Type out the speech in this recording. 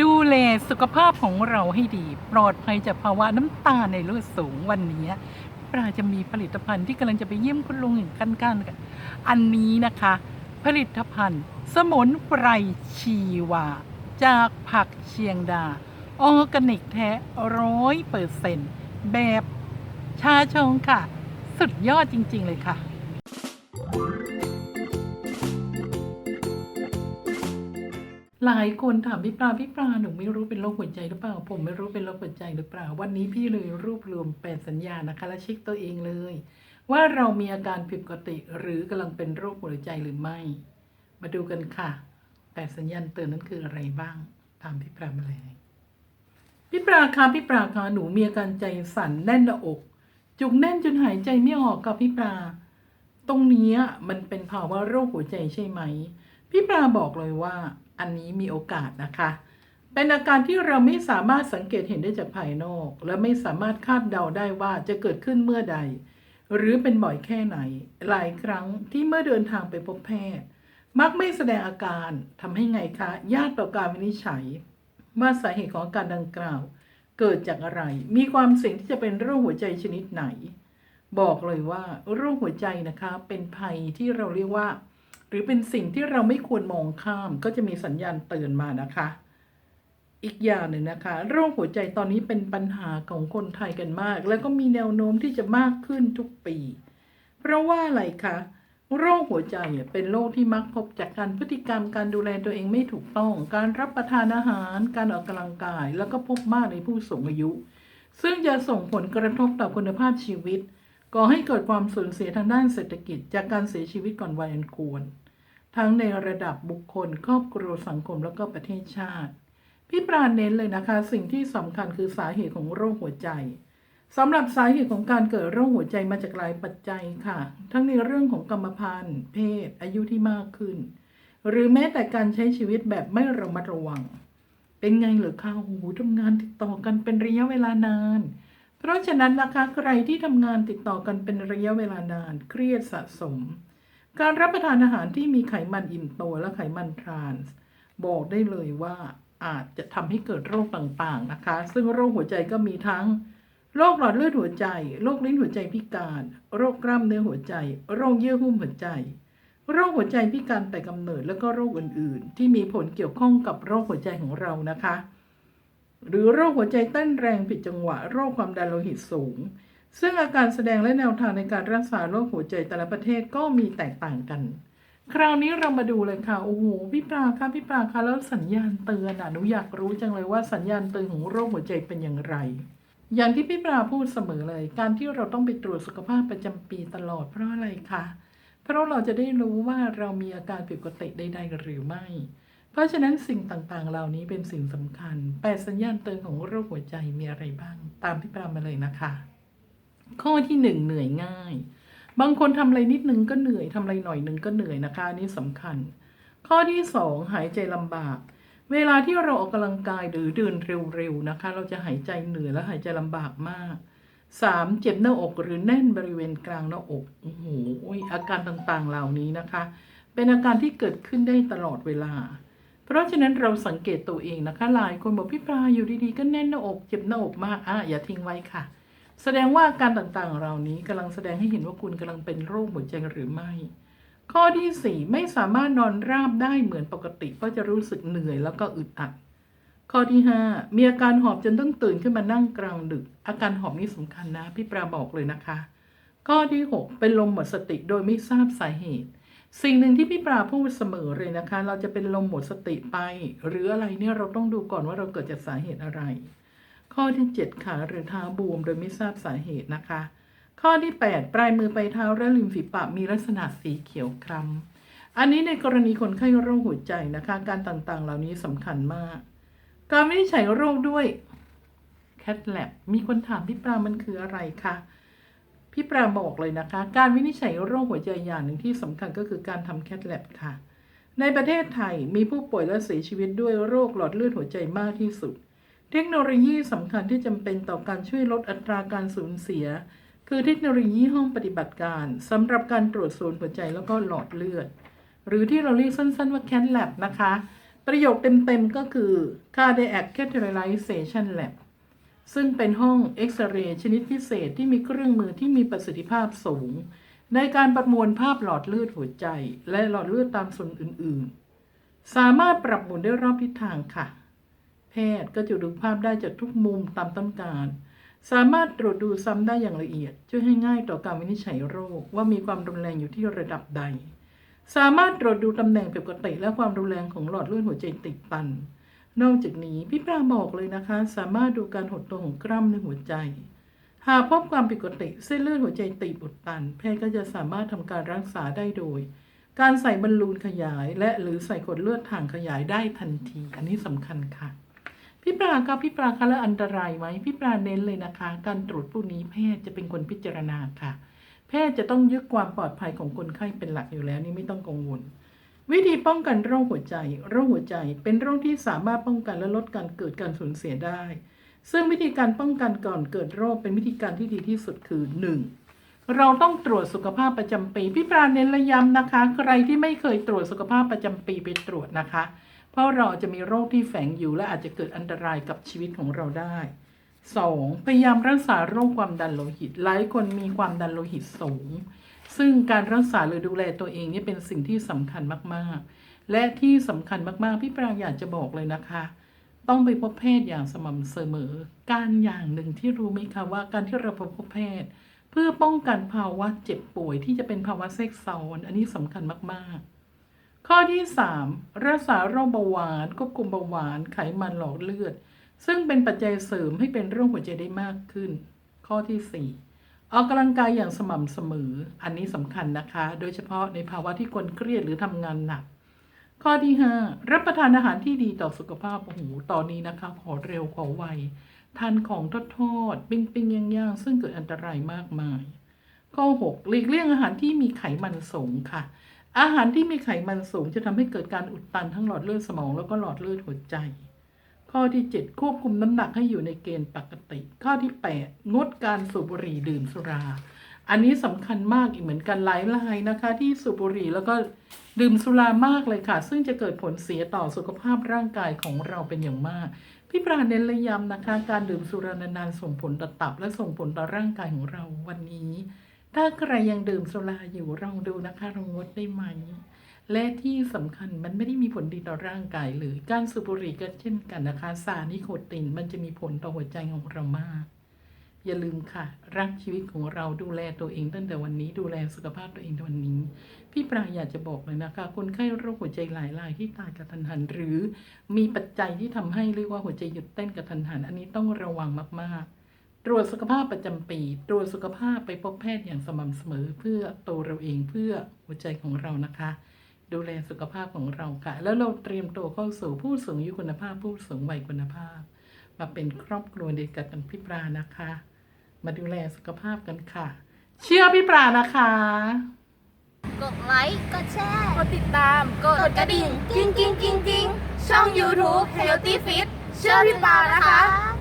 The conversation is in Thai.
ดูแลสุขภาพของเราให้ดี ปลอดภัยจากภาวะน้ำตาลในเลือดสูงวันนี้ปลาจะมีผลิตภัณฑ์ที่กำลังจะไปเยี่ยมคุณลุงอีกขั้นกันกันอันนี้นะคะ ผลิตภัณฑ์ สมุนไพรชีวา จากผักเชียงดา ออร์แกนิกแท้ร้อยเปอร์เซนต์แบบชาชงค่ะ สุดยอดจริง ๆ เลยค่ะ หลายคนถามพี่ปลาพี่ปลาหนูไม่รู้เป็นโรคหัวใจหรือเปล่า ผมไม่รู้เป็นโรคหัวใจหรือเปล่า วันนี้พี่เลยรวบรวมแปดสัญญาณนะคะ และเช็คตัวเองเลย ว่าเรามีอาการผิดปกติหรือกำลังเป็นโรคหัวใจหรือไม่ มาดูกันค่ะแปดสัญญาณเตือนนั้นคืออะไรบ้าง ตามพี่ปลามาเลยพี่ปลาคะพี่ปลาคะหนูมีอาการใจสั่นแน่นหน้าอก จุกแน่นจนหายใจไม่ออกกับพี่ปลา ตรงนี้มันเป็นภาวะโรคหัวใจใช่ไหม พี่ปลาบอกเลยว่า อันนี้มีโอกาสนะคะ เป็นอาการที่เราไม่สามารถสังเกตเห็นได้จากภายนอก และไม่สามารถคาดเดาได้ว่าจะเกิดขึ้นเมื่อใด หรือเป็นบ่อยแค่ไหน หลายครั้งที่เมื่อเดินทางไปพบแพทย์ มักไม่แสดงอาการทำให้ไงคะยากต่อการวินิจฉัยว่าสาเหตุของอาการดังกล่าว เกิดจากอะไร มีความเสี่ยงที่จะเป็นโรคหัวใจชนิดไหน บอกเลยว่าโรคหัวใจนะคะ เป็นภัยที่เราเรียกว่า หรือเป็นสิ่งที่เราไม่ควรมองข้ามก็จะมีสัญญาณเตือนมานะคะ อีกอย่างหนึ่งนะคะ โรคหัวใจตอนนี้เป็นปัญหาของคนไทยกันมาก แล้วก็มีแนวโน้มที่จะมากขึ้นทุกปี เพราะว่าอะไรคะโรคหัวใจเป็นโรคที่มักพบจากการพฤติกรรมการดูแลตัวเองไม่ถูกต้อง การรับประทานอาหาร การออกกำลังกาย แล้วก็พบมากในผู้สูงอายุ ซึ่งจะส่งผลกระทบต่อคุณภาพชีวิตก่อให้เกิดความสูญเสียทางด้านเศรษฐกิจจากการเสียชีวิตก่อนวัยอันควร ทั้งในระดับบุคคล ครอบครัวสังคมแล้วก็ประเทศชาติ พี่ปราณเน้นเลยนะคะ สิ่งที่สำคัญคือสาเหตุของโรคหัวใจสำหรับสาเหตุของการเกิดโรคหัวใจมาจากหลายปัจจัยค่ะ ทั้งในเรื่องของกรรมพันธุ์ เพศ อายุที่มากขึ้น หรือแม้แต่การใช้ชีวิตแบบไม่ระมัดระวัง เป็นไงเหรอคะโอ้โหทำงานติดต่อกันเป็นระยะเวลานานเพราะฉะนั้นนะคะใครที่ทำงานติดต่อกันเป็นระยะเวลานาน เครียดสะสม การรับประทานอาหารที่มีไขมันอิ่มตัวและไขมันทรานส์บอกได้เลยว่าอาจจะทำให้เกิดโรคต่างๆนะคะ ซึ่งโรคหัวใจก็มีทั้งโรคหลอดเลือดหัวใจ โรคลิ้นหัวใจพิการ โรคกล้ามเนื้อหัวใจ โรคเยื่อหุ้มหัวใจ โรคหัวใจพิการแต่กำเนิดแล้วก็โรคอื่นๆ ที่มีผลเกี่ยวข้องกับโรคหัวใจของเรานะคะ หรือโรคหัวใจเต้นแรงผิดจังหวะ โรคความดันโลหิตสูง ซึ่งอาการแสดงและแนวทางในการรักษาโรคหัวใจแต่ละประเทศก็มีแตกต่างกัน คราวนี้เรามาดูเลยค่ะ โอ้โห พี่ปลาคะพี่ปลาคะแล้วสัญญาณเตือนอะหนูอยากรู้จังเลยว่าสัญญาณเตือนของโรคหัวใจเป็นอย่างไร อย่างที่พี่ปลาพูดเสมอเลย การที่เราต้องไปตรวจสุขภาพประจำปีตลอดเพราะอะไรคะ เพราะเราจะได้รู้ว่าเรามีอาการผิดปกติใดๆหรือไม่ เพราะฉะนั้นสิ่งต่างๆ เหล่านี้เป็นสิ่งสำคัญ แปดสัญญาณเตือนของโรคหัวใจมีอะไรบ้าง ตามพี่ปลามาเลยนะคะ ข้อที่หนึ่งเหนื่อยง่าย บางคนทำอะไรนิดนึงก็เหนื่อยทำอะไรหน่อยนึงก็เหนื่อยนะคะอันนี้สำคัญ ข้อที่สองหายใจลำบาก เวลาที่เราออกกำลังกายหรือเดินเร็วๆนะคะ เราจะหายใจเหนื่อยและหายใจลำบากมากสามเจ็บหน้าอกหรือแน่นบริเวณกลางหน้าอกโอ้โหอาการต่างๆเหล่านี้นะคะ เป็นอาการที่เกิดขึ้นได้ตลอดเวลา เพราะฉะนั้นเราสังเกตตัวเองนะคะหลายคนบอกพี่ปลาอยู่ดีๆก็แน่นหน้าอก เจ็บหน้าอกมากอะอย่าทิ้งไว้ค่ะ แสดงว่าการต่างๆเหล่านี้กำลังแสดงให้เห็นว่าคุณกำลังเป็นโรคหัวใจหรือไม่ ข้อที่สี่ไม่สามารถนอนราบได้เหมือนปกติก็จะรู้สึกเหนื่อยแล้วก็อึดอัด ข้อที่ห้ามีอาการหอบจนต้องตื่นขึ้นมานั่งกลางดึก อาการหอบนี่สำคัญนะ พี่ปราบอกเลยนะคะ ข้อที่หกเป็นลมหมดสติโดยไม่ทราบสาเหตุ สิ่งหนึ่งที่พี่ปราพูดเสมอเลยนะคะ เราจะเป็นลมหมดสติไป หรืออะไรเนี่ยเราต้องดูก่อนว่าเราเกิดจากสาเหตุอะไร ข้อที่ 7 ขาหรือเท้าบวม โดยไม่ทราบสาเหตุนะคะ ข้อที่ 8 ปลายมือไปเท้าและริมฝีปากมีลักษณะสีเขียวคล้ำอันนี้ในกรณีคนไข้โรคหัวใจนะคะ การต่างๆ เหล่านี้สำคัญมาก การวินิจฉัยโรคด้วย CAT lab มีคนถามพี่ปลามันคืออะไรคะพี่ปลาบอกเลยนะคะ การวินิจฉัยโรคหัวใจอย่างหนึ่งที่สำคัญก็คือการทำ CAT lab ค่ะ ในประเทศไทยมีผู้ป่วยและเสียชีวิตด้วยโรคหลอดเลือดหัวใจมากที่สุด เทคโนโลยีสำคัญที่จำเป็นต่อการช่วยลดอัตราการสูญเสีย คือเทคโนโลยีห้องปฏิบัติการสำหรับการตรวจศูนย์หัวใจแล้วก็หลอดเลือด หรือที่เราเรียกสั้น ๆ ว่า CAT lab นะคะ ประโยคเต็ม ๆ ก็คือ cardiac catheterization lab ซึ่งเป็นห้องเอ็กซเรย์ชนิดพิเศษที่มีเครื่องมือที่มีประสิทธิภาพสูง ในการประมวลภาพหลอดเลือดหัวใจ และหลอดเลือดตามส่วนอื่น ๆ สามารถปรับหมุนได้รอบทิศทางค่ะ แพทย์ก็จะดูภาพได้จากทุกมุมตามต้องการ สามารถตรวจดูซ้ำได้อย่างละเอียด ช่วยให้ง่ายต่อการวินิจฉัยโรคว่ามีความรุนแรงอยู่ที่ระดับใด สามารถตรวจดูตำแหน่งผิดปกติและความรุนแรงของหลอดเลือดหัวใจติดตัน นอกจากนี้พี่ปราบอกเลยนะคะ สามารถดูการหดตัวของกล้ามในหัวใจ หากพบความผิดปกติเส้นเลือดหัวใจตีบอุดตัน แพทย์ก็จะสามารถทำการรักษาได้โดยการใส่บอลลูนขยายและหรือใส่กดเลือดถ่างขยายได้ทันที อันนี้สำคัญค่ะ พี่ปราครับพี่ปราคะแล้วอันตรายไหมพี่ปราเน้นเลยนะคะ การตรวจพวกนี้แพทย์จะเป็นคนพิจารณาค่ะ แพทย์จะต้องยึดความปลอดภัยของคนไข้เป็นหลักอยู่แล้วนี่ไม่ต้องกังวล วิธีป้องกันโรคหัวใจ โรคหัวใจเป็นโรคที่สามารถป้องกันและลดการเกิดการสูญเสียได้ ซึ่งวิธีการป้องกันก่อนเกิดโรคเป็นวิธีการที่ดีที่สุดคือ 1. เราต้องตรวจสุขภาพประจำปี พี่ปราเน้นและย้ำนะคะ ใครที่ไม่เคยตรวจสุขภาพประจำปีไปตรวจนะคะ ราะเราจะมีโรคที่แฝงอยู่และอาจจะเกิดอันตรายกับชีวิตของเราได้ 2. พยายามรักษาโรคความดันโลหิต หลายคนมีความดันโลหิตสูง ซึ่งการรักษาหรือดูแลตัวเองนี่เป็นสิ่งที่สำคัญมากๆ และที่สำคัญมากๆ พี่ปรางอยากจะบอกเลยนะคะ ต้องไปพบแพทย์อย่างสม่ำเสมอ การอย่างหนึ่งที่รู้ไหมคะว่าการที่เราไปพบแพทย์ เพื่อป้องกันภาวะเจ็บป่วยที่จะเป็นภาวะแทรกซ้อน อันนี้สำคัญมากๆ ข้อที่ 3 รักษาโรคเบาหวานควบคุมเบาหวานไขมันหลอดเลือด ซึ่งเป็นปัจจัยเสริมให้เป็นโรคหัวใจได้มากขึ้น ข้อที่ 4 ออกกำลังกายอย่างสม่ำเสมอ อันนี้สำคัญนะคะ โดยเฉพาะในภาวะที่คนเครียดหรือทำงานหนัก ข้อที่ 5 รับประทานอาหารที่ดีต่อสุขภาพโอ้โหตอนนี้นะคะ ขอเร็วขอไวทานของทอดทอดๆปิ้งปิ้งย่างย่างๆซึ่งเกิดอันตรายมากมาย ข้อ 6 หลีกเลี่ยงอาหารที่มีไขมันสูงค่ะ อาหารที่มีไขมันสูงจะทำให้เกิดการอุดตันทั้งหลอดเลือดสมองแล้วก็หลอดเลือดหัวใจ ข้อที่ 7 ควบคุมน้ำหนักให้อยู่ในเกณฑ์ปกติ ข้อที่ 8 งดการสูบบุหรี่ดื่มสุรา อันนี้สำคัญมากอีกเหมือนกันหลายรายนะคะ ที่สูบบุหรี่แล้วก็ดื่มสุรามากเลยค่ะ ซึ่งจะเกิดผลเสียต่อสุขภาพร่างกายของเราเป็นอย่างมากพี่ปราเน้นและย้ำนะคะ การดื่มสุรานานๆส่งผลต่อตับและส่งผลต่อร่างกายของเราวันนี้ ถ้าใครยังดื่มสุราอยู่ลองดูนะคะลองงดได้ไหม และที่สำคัญมันไม่ได้มีผลดีต่อร่างกายเลย การสูบบุหรี่ก็เช่นกันนะคะ สารนิโคตินมันจะมีผลต่อหัวใจของเรามาก อย่าลืมค่ะ รักชีวิตของเราดูแลตัวเองตั้งแต่วันนี้ดูแลสุขภาพตัวเองวันนี้ พี่ปรางอยากจะบอกเลยนะคะ คนไข้โรคหัวใจหลายรายที่ตายกระทันหัน หรือมีปัจจัยที่ทำให้เรียกว่าหัวใจหยุดเต้นกระทันหัน อันนี้ต้องระวังมากๆ ตรวจสุขภาพประจำปี ตรวจสุขภาพไปพบแพทย์อย่างสม่ำเสมอ เพื่อตัวเราเองเพื่อหัวใจของเรานะคะ ดูแลสุขภาพของเราค่ะ แล้วเราเตรียมตัวเข้าสู่ผู้สูงอายุคุณภาพ ผู้สูงวัยคุณภาพ มาเป็นครอบครัวเดียวกันพี่ปรานะคะ มาดูแลสุขภาพกันค่ะ เชื่อพี่ปรานะคะ กดไลค์ กดแชร์ กดติดตาม กดกระดิ่ง กิ้งกิ้งกิ้งกิ้งช่อง YouTube Healthy Fit เชื่อพี่ปานะคะ